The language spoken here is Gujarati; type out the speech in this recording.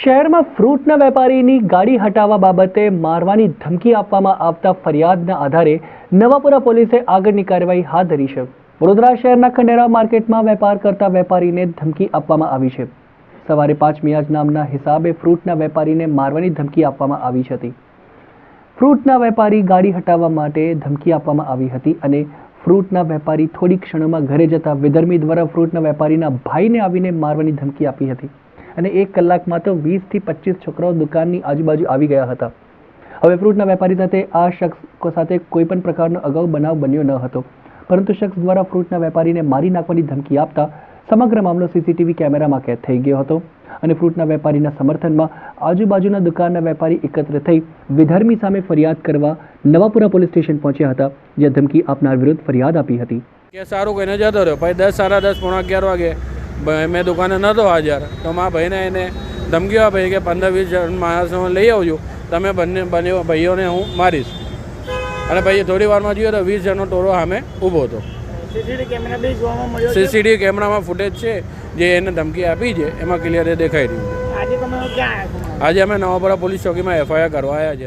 શહેરમાં ફ્રૂટના વેપારીની ગાડી હટાવવા બાબતે મારવાની ધમકી આપવામાં આવતા ફરિયાદના આધારે નવાપુરા પોલીસે આગળની કાર્યવાહી હાથ ધરી છે. વડોદરા શહેરના ખંડેરા માર્કેટમાં વેપાર કરતા વેપારીને ધમકી આપવામાં આવી છે. સવારે પાંચ મિયાજ નામના હિસાબે ફ્રૂટના વેપારીને મારવાની ધમકી આપવામાં આવી હતી. ફ્રૂટના વેપારી ગાડી હટાવવા માટે ધમકી આપવામાં આવી હતી અને ફ્રૂટના વેપારી થોડી ક્ષણોમાં ઘરે જતા વિધર્મી દ્વારા ફ્રૂટના વેપારીના ભાઈને આવીને મારવાની ધમકી આપી હતી. અને એક કલાકમાં તો વીસથી પચીસ છોકરાઓ દુકાનની આજુબાજુ આવી ગયા હતા. હવે ફ્રૂટના વેપારી સાથે આ શખ્સ સાથે કોઈ પણ પ્રકારનો અગાઉ બનાવ બન્યો ન હતો. પરંતુ શખ્સ દ્વારા ફ્રૂટના વેપારીને મારી નાખવાની ધમકી આપતા સમગ્ર મામલો સીસીટીવી કેમેરામાં કેદ થઈ ગયો હતો. અને ફ્રૂટના વેપારીના સમર્થનમાં આજુબાજુના દુકાનના વેપારી એકત્ર થઈ વિધર્મી સામે ફરિયાદ કરવા નવાપુરા પોલીસ સ્ટેશન પહોંચ્યા હતા, જ્યાં ધમકી આપનાર વિરુદ્ધ ફરિયાદ આપી હતી. કે સારું કહીને જતો રહ્યો. પછી દસ સાડા દસ, પોણા અગિયાર વાગે મેં દુકાને નહોતો હાજર. તો મારા ભાઈને એને ધમકી આપી કે પંદર વીસ જણ માણસો લઈ આવજો. તમે બંને બંને ભાઈઓને હું મારીશ. અને પછી થોડી વારમાં જોઈએ તો વીસ જણનો ટોળો સામે ઊભો હતો. સીસીટીવી કેમેરામાં ફૂટેજ છે જે એને ધમકી આપી છે એમાં ક્લિયર દેખાઈ રહ્યું છો. આજે અમે નવાપુરા પોલીસ ચોકીમાં એફઆઈઆર કરવા આવ્યા છે